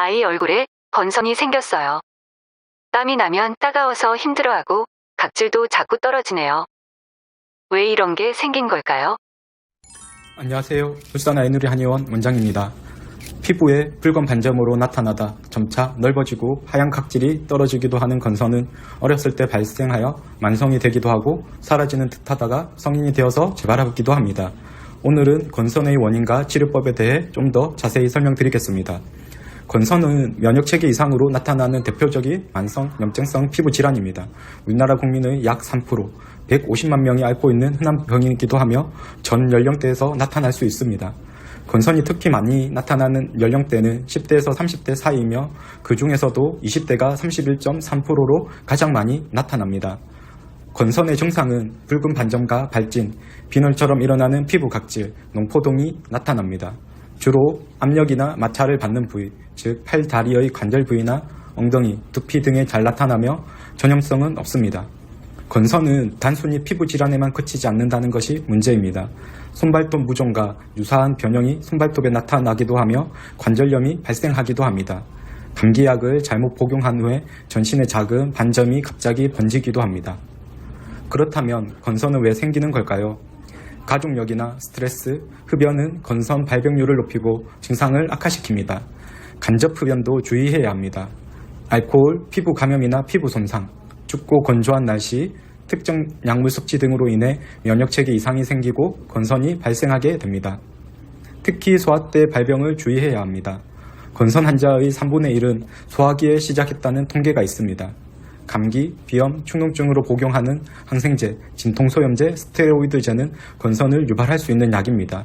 아이 얼굴에 건선이 생겼어요. 땀이 나면 따가워서 힘들어하고 각질도 자꾸 떨어지네요. 왜 이런 게 생긴 걸까요? 안녕하세요. 울산 아이누리 한의원 원장입니다. 피부에 붉은 반점으로 나타나다 점차 넓어지고 하얀 각질이 떨어지기도 하는 건선은 어렸을 때 발생하여 만성이 되기도 하고 사라지는 듯하다가 성인이 되어서 재발하기도 합니다. 오늘은 건선의 원인과 치료법에 대해 좀 더 자세히 설명드리겠습니다. 건선은 면역체계 이상으로 나타나는 대표적인 만성 염증성 피부 질환입니다. 우리나라 국민의 약 3%, 150만 명이 앓고 있는 흔한 병이기도 하며 전 연령대에서 나타날 수 있습니다. 건선이 특히 많이 나타나는 연령대는 10대에서 30대 사이이며 그 중에서도 20대가 31.3%로 가장 많이 나타납니다. 건선의 증상은 붉은 반점과 발진, 비늘처럼 일어나는 피부 각질, 농포동이 나타납니다. 주로 압력이나 마찰을 받는 부위, 즉 팔, 다리의 관절 부위나 엉덩이, 두피 등에 잘 나타나며 전염성은 없습니다. 건선은 단순히 피부 질환에만 그치지 않는다는 것이 문제입니다. 손발톱 무좀과 유사한 변형이 손발톱에 나타나기도 하며 관절염이 발생하기도 합니다. 감기약을 잘못 복용한 후에 전신에 작은 반점이 갑자기 번지기도 합니다. 그렇다면 건선은 왜 생기는 걸까요? 가족력이나 스트레스, 흡연은 건선 발병률을 높이고 증상을 악화시킵니다. 간접 흡연도 주의해야 합니다. 알코올, 피부 감염이나 피부 손상, 춥고 건조한 날씨, 특정 약물 섭취 등으로 인해 면역체계 이상이 생기고 건선이 발생하게 됩니다. 특히 소화 때 발병을 주의해야 합니다. 건선 환자의 3분의 1은 소화기에 시작했다는 통계가 있습니다. 감기, 비염, 축농증으로 복용하는 항생제, 진통소염제, 스테로이드제는 건선을 유발할 수 있는 약입니다.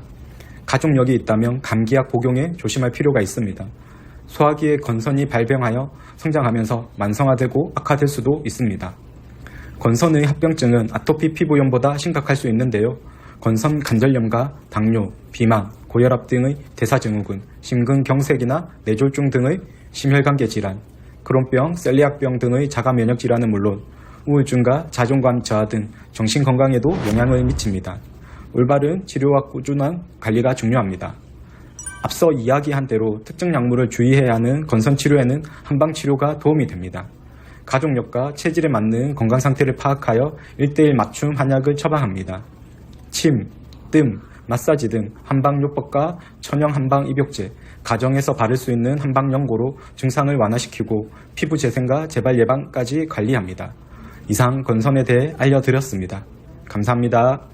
가족력이 있다면 감기약 복용에 조심할 필요가 있습니다. 소화기에 건선이 발병하여 성장하면서 만성화되고 악화될 수도 있습니다. 건선의 합병증은 아토피 피부염보다 심각할 수 있는데요. 건선 관절염과 당뇨, 비만, 고혈압 등의 대사증후군, 심근경색이나 뇌졸중 등의 심혈관계 질환, 크론병, 셀리악병 등의 자가 면역 질환은 물론 우울증과 자존감 저하 등 정신 건강에도 영향을 미칩니다. 올바른 치료와 꾸준한 관리가 중요합니다. 앞서 이야기한 대로 특정 약물을 주의해야 하는 건선 치료에는 한방 치료가 도움이 됩니다. 가족력과 체질에 맞는 건강 상태를 파악하여 1대1 맞춤 한약을 처방합니다. 침, 뜸, 마사지 등 한방요법과 천연 한방 입욕제, 가정에서 바를 수 있는 한방 연고로 증상을 완화시키고 피부 재생과 재발 예방까지 관리합니다. 이상 건선에 대해 알려드렸습니다. 감사합니다.